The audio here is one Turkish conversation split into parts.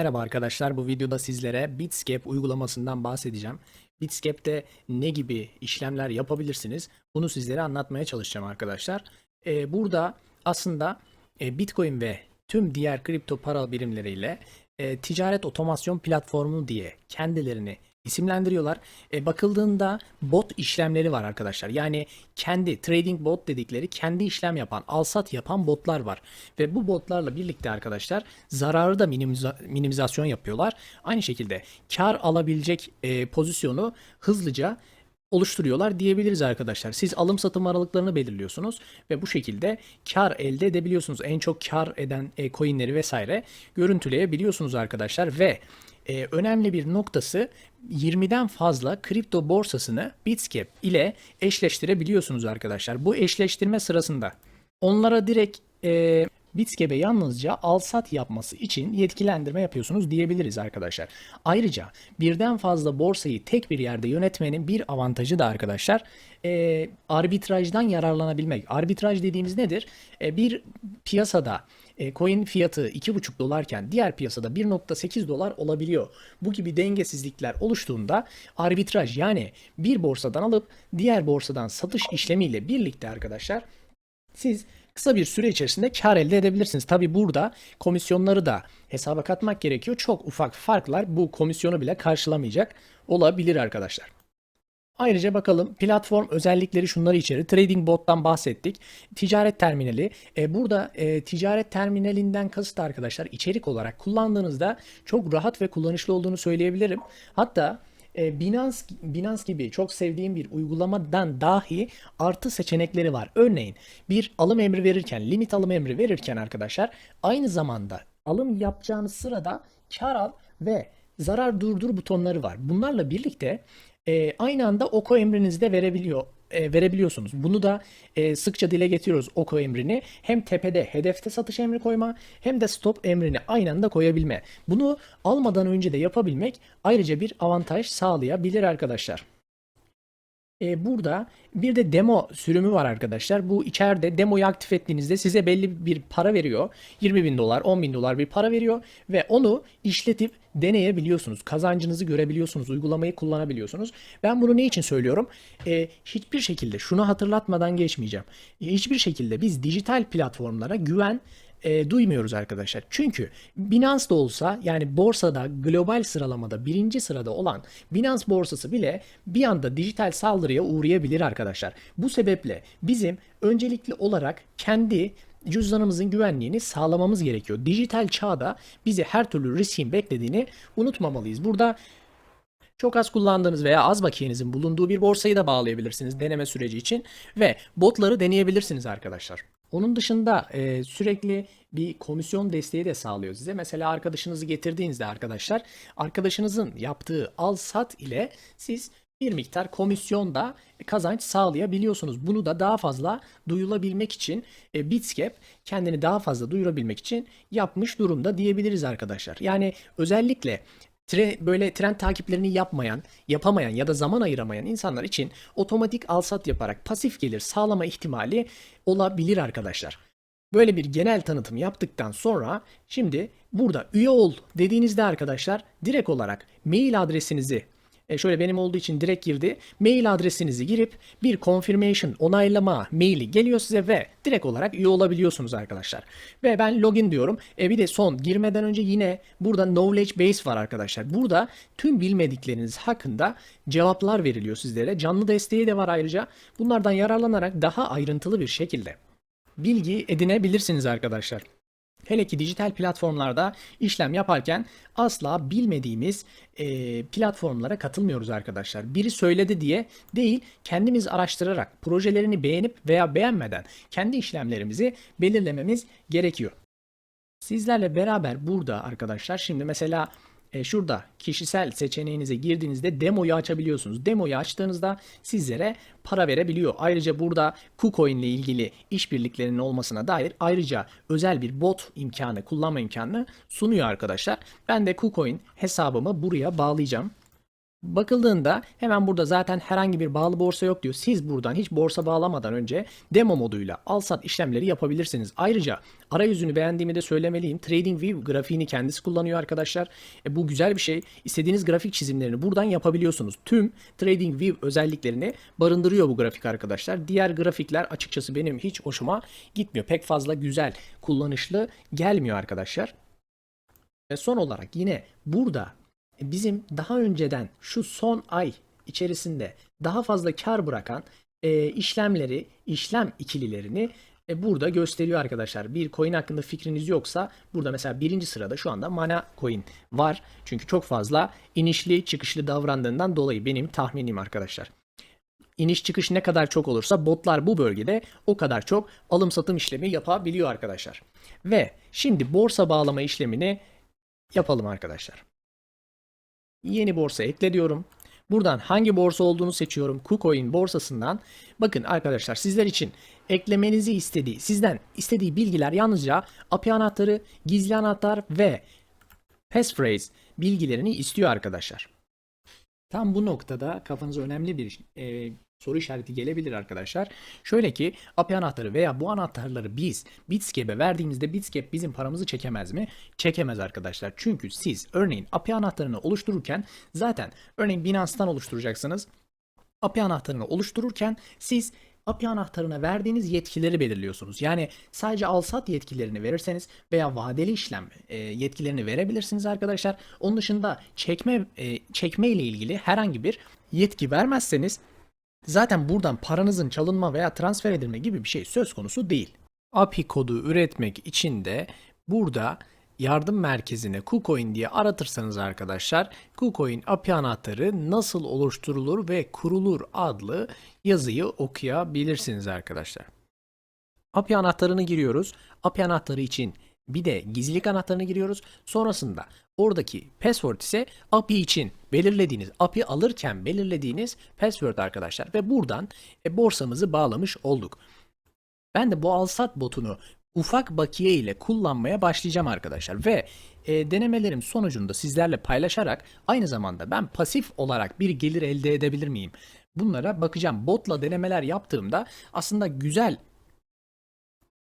Merhaba arkadaşlar, bu videoda sizlere Bitscape uygulamasından bahsedeceğim. Bitscape'te ne gibi işlemler yapabilirsiniz? Bunu sizlere anlatmaya çalışacağım arkadaşlar. Ee, burada aslında e, Bitcoin ve tüm diğer kripto para birimleriyle e, ticaret otomasyon platformu diye kendilerini isimlendiriyorlar. E, bakıldığında bot işlemleri var arkadaşlar. Yani kendi trading bot dedikleri kendi işlem yapan, alsat yapan botlar var. Ve bu botlarla birlikte arkadaşlar zararı da minimiza- minimizasyon yapıyorlar. Aynı şekilde kar alabilecek e, pozisyonu hızlıca oluşturuyorlar diyebiliriz arkadaşlar. Siz alım satım aralıklarını belirliyorsunuz ve bu şekilde kar elde edebiliyorsunuz. En çok kar eden e, coinleri vesaire görüntüleyebiliyorsunuz arkadaşlar ve e, önemli bir noktası 20'den fazla kripto borsasını Bitscape ile eşleştirebiliyorsunuz arkadaşlar. Bu eşleştirme sırasında onlara direkt e, Bitscape'e yalnızca alsat yapması için yetkilendirme yapıyorsunuz diyebiliriz arkadaşlar. Ayrıca birden fazla borsayı tek bir yerde yönetmenin bir avantajı da arkadaşlar e, arbitrajdan yararlanabilmek. Arbitraj dediğimiz nedir? E, bir piyasada coin fiyatı 2,5 dolarken diğer piyasada 1.8 dolar olabiliyor. Bu gibi dengesizlikler oluştuğunda arbitraj yani bir borsadan alıp diğer borsadan satış işlemiyle birlikte arkadaşlar siz kısa bir süre içerisinde kar elde edebilirsiniz. Tabi burada komisyonları da hesaba katmak gerekiyor. Çok ufak farklar bu komisyonu bile karşılamayacak olabilir arkadaşlar. Ayrıca bakalım platform özellikleri şunları içerir. Trading bot'tan bahsettik. Ticaret terminali. E, burada e, ticaret terminalinden kasıt arkadaşlar içerik olarak kullandığınızda çok rahat ve kullanışlı olduğunu söyleyebilirim. Hatta e, Binance, Binance gibi çok sevdiğim bir uygulamadan dahi artı seçenekleri var. Örneğin bir alım emri verirken, limit alım emri verirken arkadaşlar aynı zamanda alım yapacağınız sırada kar al ve zarar durdur butonları var. Bunlarla birlikte e, aynı anda OKO emrinizi de verebiliyor e, verebiliyorsunuz. Bunu da e, sıkça dile getiriyoruz OKO emrini. Hem tepede hedefte satış emri koyma hem de stop emrini aynı anda koyabilme. Bunu almadan önce de yapabilmek ayrıca bir avantaj sağlayabilir arkadaşlar. E, burada bir de demo sürümü var arkadaşlar. Bu içeride demoyu aktif ettiğinizde size belli bir para veriyor. 20 bin dolar, 10 bin dolar bir para veriyor ve onu işletip deneyebiliyorsunuz. Kazancınızı görebiliyorsunuz. Uygulamayı kullanabiliyorsunuz. Ben bunu ne için söylüyorum? E, hiçbir şekilde şunu hatırlatmadan geçmeyeceğim. E, hiçbir şekilde biz dijital platformlara güven e, duymuyoruz arkadaşlar. Çünkü Binance da olsa yani borsada global sıralamada birinci sırada olan Binance borsası bile bir anda dijital saldırıya uğrayabilir arkadaşlar. Bu sebeple bizim öncelikli olarak kendi cüzdanımızın güvenliğini sağlamamız gerekiyor. Dijital çağda bizi her türlü riskin beklediğini unutmamalıyız. Burada çok az kullandığınız veya az bakiyenizin bulunduğu bir borsayı da bağlayabilirsiniz deneme süreci için ve botları deneyebilirsiniz arkadaşlar. Onun dışında e, sürekli bir komisyon desteği de sağlıyor size. Mesela arkadaşınızı getirdiğinizde arkadaşlar arkadaşınızın yaptığı al sat ile siz bir miktar komisyonda kazanç sağlayabiliyorsunuz. Bunu da daha fazla duyulabilmek için e, Bitscape kendini daha fazla duyurabilmek için yapmış durumda diyebiliriz arkadaşlar. Yani özellikle tre- böyle trend takiplerini yapmayan, yapamayan ya da zaman ayıramayan insanlar için otomatik alsat yaparak pasif gelir sağlama ihtimali olabilir arkadaşlar. Böyle bir genel tanıtım yaptıktan sonra şimdi burada üye ol dediğinizde arkadaşlar direkt olarak mail adresinizi e şöyle benim olduğu için direkt girdi. Mail adresinizi girip bir confirmation onaylama maili geliyor size ve direkt olarak üye olabiliyorsunuz arkadaşlar. Ve ben login diyorum. E bir de son girmeden önce yine burada knowledge base var arkadaşlar. Burada tüm bilmedikleriniz hakkında cevaplar veriliyor sizlere. Canlı desteği de var ayrıca. Bunlardan yararlanarak daha ayrıntılı bir şekilde bilgi edinebilirsiniz arkadaşlar. Hele ki dijital platformlarda işlem yaparken asla bilmediğimiz e, platformlara katılmıyoruz arkadaşlar. Biri söyledi diye değil, kendimiz araştırarak projelerini beğenip veya beğenmeden kendi işlemlerimizi belirlememiz gerekiyor. Sizlerle beraber burada arkadaşlar şimdi mesela e, şurada kişisel seçeneğinize girdiğinizde demoyu açabiliyorsunuz. Demoyu açtığınızda sizlere para verebiliyor. Ayrıca burada KuCoin ile ilgili işbirliklerinin olmasına dair ayrıca özel bir bot imkanı, kullanma imkanını sunuyor arkadaşlar. Ben de KuCoin hesabımı buraya bağlayacağım. Bakıldığında hemen burada zaten herhangi bir bağlı borsa yok diyor. Siz buradan hiç borsa bağlamadan önce demo moduyla al sat işlemleri yapabilirsiniz. Ayrıca arayüzünü beğendiğimi de söylemeliyim. TradingView grafiğini kendisi kullanıyor arkadaşlar. E, bu güzel bir şey. İstediğiniz grafik çizimlerini buradan yapabiliyorsunuz. Tüm TradingView özelliklerini barındırıyor bu grafik arkadaşlar. Diğer grafikler açıkçası benim hiç hoşuma gitmiyor. Pek fazla güzel, kullanışlı gelmiyor arkadaşlar. Ve son olarak yine burada bizim daha önceden şu son ay içerisinde daha fazla kar bırakan e, işlemleri, işlem ikililerini e, burada gösteriyor arkadaşlar. Bir coin hakkında fikriniz yoksa burada mesela birinci sırada şu anda Mana coin var. Çünkü çok fazla inişli çıkışlı davrandığından dolayı benim tahminim arkadaşlar. İniş çıkış ne kadar çok olursa botlar bu bölgede o kadar çok alım satım işlemi yapabiliyor arkadaşlar. Ve şimdi borsa bağlama işlemini yapalım arkadaşlar. Yeni borsa ekle diyorum. Buradan hangi borsa olduğunu seçiyorum. KuCoin borsasından. Bakın arkadaşlar sizler için eklemenizi istediği, sizden istediği bilgiler yalnızca API anahtarı, gizli anahtar ve passphrase bilgilerini istiyor arkadaşlar. Tam bu noktada kafanıza önemli bir e, soru işareti gelebilir arkadaşlar. Şöyle ki API anahtarı veya bu anahtarları biz Bitscape'e verdiğimizde Bitscape bizim paramızı çekemez mi? Çekemez arkadaşlar. Çünkü siz örneğin API anahtarını oluştururken zaten örneğin Binance'tan oluşturacaksınız. API anahtarını oluştururken siz API anahtarına verdiğiniz yetkileri belirliyorsunuz. Yani sadece al-sat yetkilerini verirseniz veya vadeli işlem e, yetkilerini verebilirsiniz arkadaşlar. Onun dışında çekme e, çekme ile ilgili herhangi bir yetki vermezseniz zaten buradan paranızın çalınma veya transfer edilme gibi bir şey söz konusu değil. API kodu üretmek için de burada yardım merkezine KuCoin diye aratırsanız arkadaşlar KuCoin API anahtarı nasıl oluşturulur ve kurulur adlı yazıyı okuyabilirsiniz arkadaşlar. API anahtarını giriyoruz. API anahtarı için bir de gizlilik anahtarını giriyoruz. Sonrasında oradaki password ise API için belirlediğiniz, API alırken belirlediğiniz password arkadaşlar. Ve buradan e, borsamızı bağlamış olduk. Ben de bu alsat botunu ufak bakiye ile kullanmaya başlayacağım arkadaşlar ve e, denemelerim sonucunda sizlerle paylaşarak aynı zamanda ben pasif olarak bir gelir elde edebilir miyim? Bunlara bakacağım. Botla denemeler yaptığımda aslında güzel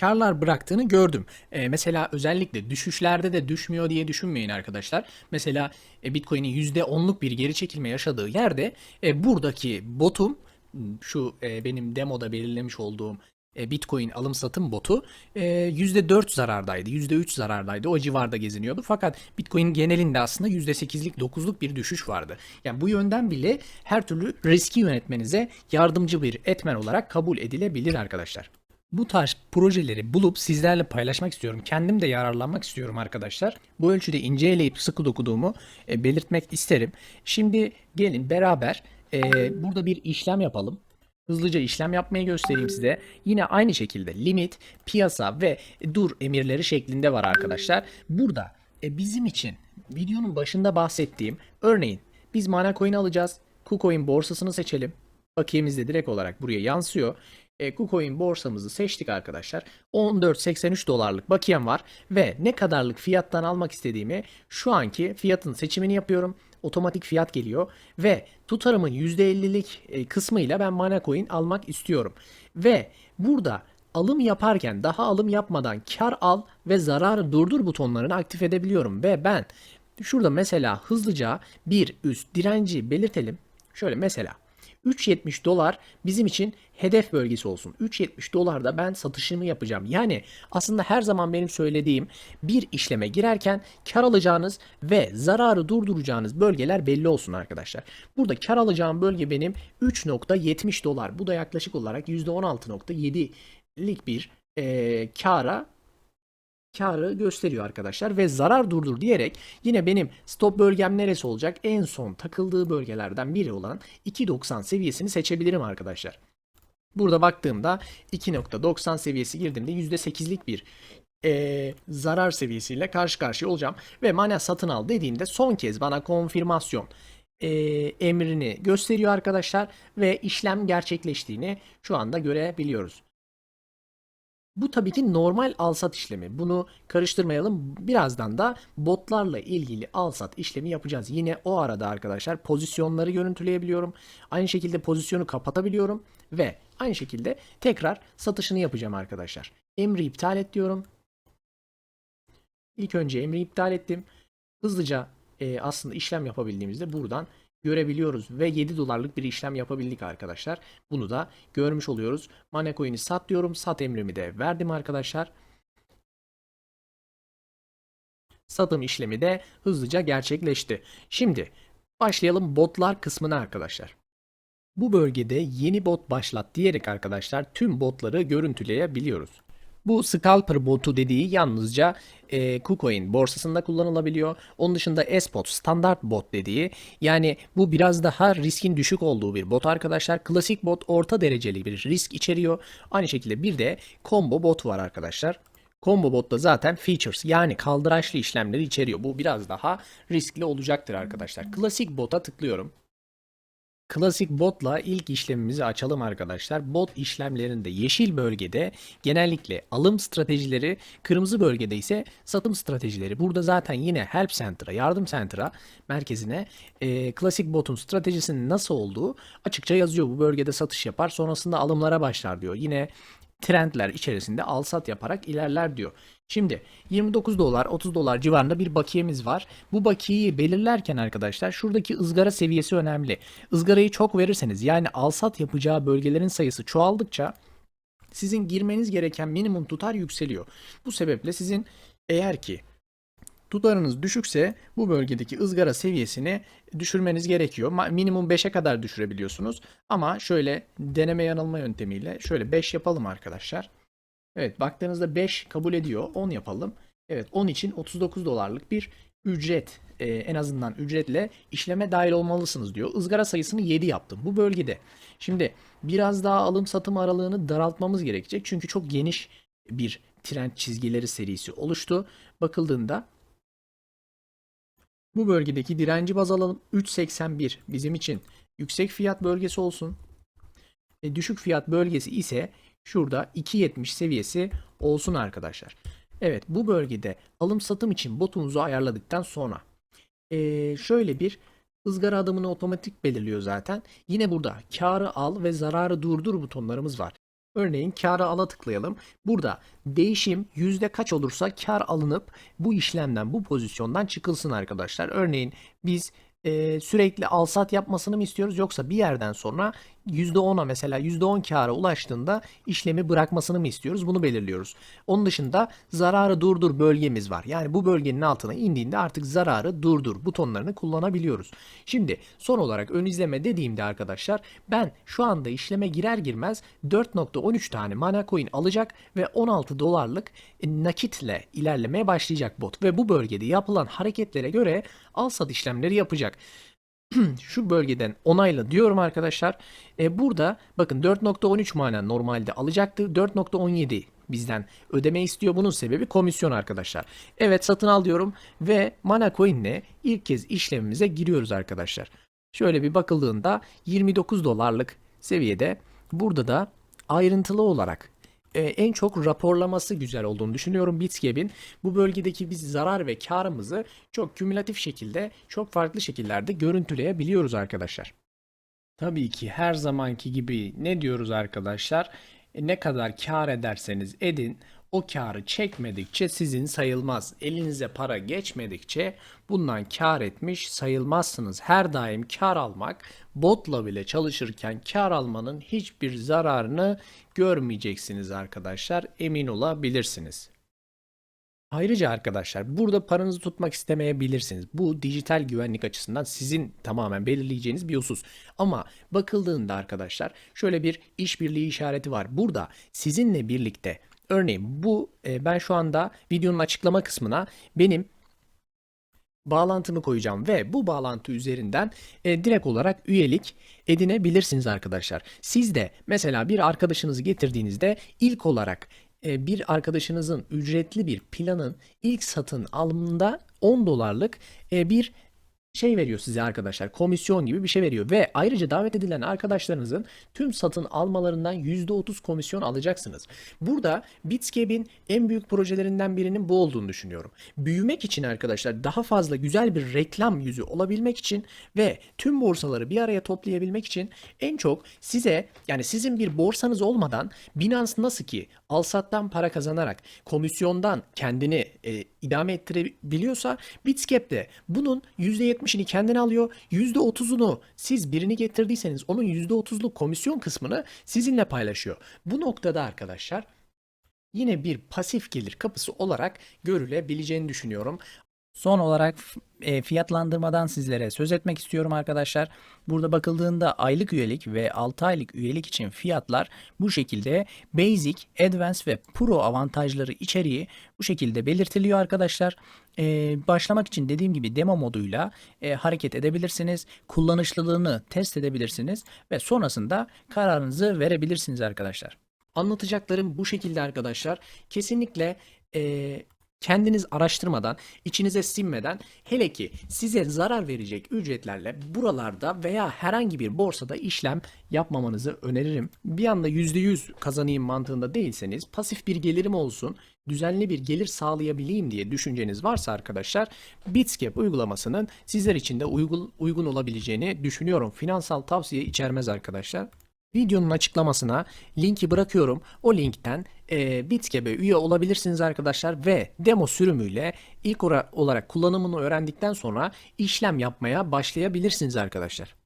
karlar bıraktığını gördüm. E, mesela özellikle düşüşlerde de düşmüyor diye düşünmeyin arkadaşlar. Mesela e, Bitcoin'in %10'luk bir geri çekilme yaşadığı yerde e, buradaki botum şu e, benim demoda belirlemiş olduğum e, Bitcoin alım satım botu e, %4 zarardaydı. %3 zarardaydı. O civarda geziniyordu. Fakat Bitcoin genelinde aslında %8'lik 9'luk bir düşüş vardı. Yani bu yönden bile her türlü riski yönetmenize yardımcı bir etmen olarak kabul edilebilir arkadaşlar. Bu tarz projeleri bulup sizlerle paylaşmak istiyorum. Kendim de yararlanmak istiyorum arkadaşlar. Bu ölçüde inceleyip sıkı dokuduğumu e, belirtmek isterim. Şimdi gelin beraber e, burada bir işlem yapalım. Hızlıca işlem yapmayı göstereyim size. Yine aynı şekilde limit, piyasa ve dur emirleri şeklinde var arkadaşlar. Burada e, bizim için videonun başında bahsettiğim örneğin biz mana coin alacağız. KuCoin borsasını seçelim. Bakiyemiz de direkt olarak buraya yansıyor. E, KuCoin borsamızı seçtik arkadaşlar. 14.83 dolarlık bakiyem var ve ne kadarlık fiyattan almak istediğimi şu anki fiyatın seçimini yapıyorum. Otomatik fiyat geliyor ve tutarımın %50'lik e, kısmıyla ben Mana Coin almak istiyorum. Ve burada alım yaparken daha alım yapmadan kar al ve zararı durdur butonlarını aktif edebiliyorum ve ben şurada mesela hızlıca bir üst direnci belirtelim. Şöyle mesela 3.70 dolar bizim için hedef bölgesi olsun. 3.70 dolarda ben satışımı yapacağım. Yani aslında her zaman benim söylediğim bir işleme girerken kar alacağınız ve zararı durduracağınız bölgeler belli olsun arkadaşlar. Burada kar alacağım bölge benim 3.70 dolar. Bu da yaklaşık olarak %16.7'lik bir e, kara karı gösteriyor arkadaşlar ve zarar durdur diyerek yine benim stop bölgem neresi olacak? En son takıldığı bölgelerden biri olan 2.90 seviyesini seçebilirim arkadaşlar. Burada baktığımda 2.90 seviyesi girdiğimde %8'lik bir e, zarar seviyesiyle karşı karşıya olacağım. Ve mana satın al dediğinde son kez bana konfirmasyon e, emrini gösteriyor arkadaşlar. Ve işlem gerçekleştiğini şu anda görebiliyoruz. Bu tabii ki normal alsat işlemi. Bunu karıştırmayalım. Birazdan da botlarla ilgili alsat işlemi yapacağız. Yine o arada arkadaşlar pozisyonları görüntüleyebiliyorum. Aynı şekilde pozisyonu kapatabiliyorum ve aynı şekilde tekrar satışını yapacağım arkadaşlar. Emri iptal et diyorum. İlk önce emri iptal ettim. Hızlıca e, aslında işlem yapabildiğimizde buradan görebiliyoruz ve 7 dolarlık bir işlem yapabildik arkadaşlar. Bunu da görmüş oluyoruz. Manecoin'i sat diyorum. Sat emrimi de verdim arkadaşlar. Satım işlemi de hızlıca gerçekleşti. Şimdi başlayalım botlar kısmına arkadaşlar. Bu bölgede yeni bot başlat diyerek arkadaşlar tüm botları görüntüleyebiliyoruz. Bu Scalper botu dediği yalnızca e, KuCoin borsasında kullanılabiliyor. Onun dışında Espot standart bot dediği yani bu biraz daha riskin düşük olduğu bir bot arkadaşlar. Klasik bot orta dereceli bir risk içeriyor. Aynı şekilde bir de combo bot var arkadaşlar. Combo botta zaten features yani kaldıraçlı işlemleri içeriyor. Bu biraz daha riskli olacaktır arkadaşlar. Klasik bota tıklıyorum. Klasik botla ilk işlemimizi açalım arkadaşlar. Bot işlemlerinde yeşil bölgede genellikle alım stratejileri, kırmızı bölgede ise satım stratejileri. Burada zaten yine Help Center'a, Yardım Center'a merkezine e, klasik botun stratejisinin nasıl olduğu açıkça yazıyor. Bu bölgede satış yapar sonrasında alımlara başlar diyor. Yine trendler içerisinde al sat yaparak ilerler diyor. Şimdi 29 dolar 30 dolar civarında bir bakiyemiz var. Bu bakiyeyi belirlerken arkadaşlar şuradaki ızgara seviyesi önemli. Izgarayı çok verirseniz yani al sat yapacağı bölgelerin sayısı çoğaldıkça sizin girmeniz gereken minimum tutar yükseliyor. Bu sebeple sizin eğer ki tutarınız düşükse bu bölgedeki ızgara seviyesini düşürmeniz gerekiyor. Minimum 5'e kadar düşürebiliyorsunuz. Ama şöyle deneme yanılma yöntemiyle şöyle 5 yapalım arkadaşlar. Evet baktığınızda 5 kabul ediyor. 10 yapalım. Evet 10 için 39 dolarlık bir ücret e, en azından ücretle işleme dahil olmalısınız diyor. Izgara sayısını 7 yaptım bu bölgede. Şimdi biraz daha alım satım aralığını daraltmamız gerekecek. Çünkü çok geniş bir trend çizgileri serisi oluştu. Bakıldığında bu bölgedeki direnci baz alalım. 3.81 bizim için yüksek fiyat bölgesi olsun. E, düşük fiyat bölgesi ise şurada 2.70 seviyesi olsun arkadaşlar. Evet bu bölgede alım satım için botunuzu ayarladıktan sonra e, şöyle bir ızgara adımını otomatik belirliyor zaten. Yine burada karı al ve zararı durdur butonlarımız var. Örneğin karı ala tıklayalım. Burada değişim yüzde kaç olursa kar alınıp bu işlemden bu pozisyondan çıkılsın arkadaşlar. Örneğin biz e, sürekli al sat yapmasını mı istiyoruz yoksa bir yerden sonra %10'a mesela %10 kâra ulaştığında işlemi bırakmasını mı istiyoruz? Bunu belirliyoruz. Onun dışında zararı durdur bölgemiz var. Yani bu bölgenin altına indiğinde artık zararı durdur butonlarını kullanabiliyoruz. Şimdi son olarak ön izleme dediğimde arkadaşlar ben şu anda işleme girer girmez 4.13 tane mana coin alacak ve 16 dolarlık nakitle ilerlemeye başlayacak bot ve bu bölgede yapılan hareketlere göre al sat işlemleri yapacak şu bölgeden onayla diyorum arkadaşlar. E, burada bakın 4.13 mana normalde alacaktı. 4.17 bizden ödeme istiyor. Bunun sebebi komisyon arkadaşlar. Evet satın al diyorum ve mana coin ilk kez işlemimize giriyoruz arkadaşlar. Şöyle bir bakıldığında 29 dolarlık seviyede burada da ayrıntılı olarak e, en çok raporlaması güzel olduğunu düşünüyorum Bitscape'in. Bu bölgedeki biz zarar ve karımızı çok kümülatif şekilde, çok farklı şekillerde görüntüleyebiliyoruz arkadaşlar. Tabii ki her zamanki gibi ne diyoruz arkadaşlar? E, ne kadar kar ederseniz edin, o karı çekmedikçe sizin sayılmaz. Elinize para geçmedikçe bundan kar etmiş sayılmazsınız. Her daim kar almak, botla bile çalışırken kar almanın hiçbir zararını görmeyeceksiniz arkadaşlar. Emin olabilirsiniz. Ayrıca arkadaşlar burada paranızı tutmak istemeyebilirsiniz. Bu dijital güvenlik açısından sizin tamamen belirleyeceğiniz bir husus. Ama bakıldığında arkadaşlar şöyle bir işbirliği işareti var. Burada sizinle birlikte örneğin bu e, ben şu anda videonun açıklama kısmına benim bağlantımı koyacağım ve bu bağlantı üzerinden e, direkt olarak üyelik edinebilirsiniz arkadaşlar. Siz de mesela bir arkadaşınızı getirdiğinizde ilk olarak e, bir arkadaşınızın ücretli bir planın ilk satın alımında 10 dolarlık e, bir şey veriyor size arkadaşlar. Komisyon gibi bir şey veriyor ve ayrıca davet edilen arkadaşlarınızın tüm satın almalarından %30 komisyon alacaksınız. Burada Bitscape'in en büyük projelerinden birinin bu olduğunu düşünüyorum. Büyümek için arkadaşlar daha fazla güzel bir reklam yüzü olabilmek için ve tüm borsaları bir araya toplayabilmek için en çok size yani sizin bir borsanız olmadan Binance nasıl ki alsattan para kazanarak komisyondan kendini e, idame ettirebiliyorsa Bitscape de bunun %70'ini kendine alıyor. %30'unu siz birini getirdiyseniz onun %30'luk komisyon kısmını sizinle paylaşıyor. Bu noktada arkadaşlar yine bir pasif gelir kapısı olarak görülebileceğini düşünüyorum. Son olarak e, fiyatlandırmadan sizlere söz etmek istiyorum arkadaşlar. Burada bakıldığında aylık üyelik ve 6 aylık üyelik için fiyatlar bu şekilde Basic, Advanced ve Pro avantajları içeriği bu şekilde belirtiliyor arkadaşlar. E, başlamak için dediğim gibi demo moduyla e, hareket edebilirsiniz. Kullanışlılığını test edebilirsiniz ve sonrasında kararınızı verebilirsiniz arkadaşlar. Anlatacaklarım bu şekilde arkadaşlar. Kesinlikle eee, kendiniz araştırmadan, içinize sinmeden hele ki size zarar verecek ücretlerle buralarda veya herhangi bir borsada işlem yapmamanızı öneririm. Bir anda %100 kazanayım mantığında değilseniz pasif bir gelirim olsun, düzenli bir gelir sağlayabileyim diye düşünceniz varsa arkadaşlar Bitscape uygulamasının sizler için de uygun, uygun olabileceğini düşünüyorum. Finansal tavsiye içermez arkadaşlar. Videonun açıklamasına linki bırakıyorum. O linkten e, Bitscape'e üye olabilirsiniz arkadaşlar ve demo sürümüyle ilk olarak kullanımını öğrendikten sonra işlem yapmaya başlayabilirsiniz arkadaşlar.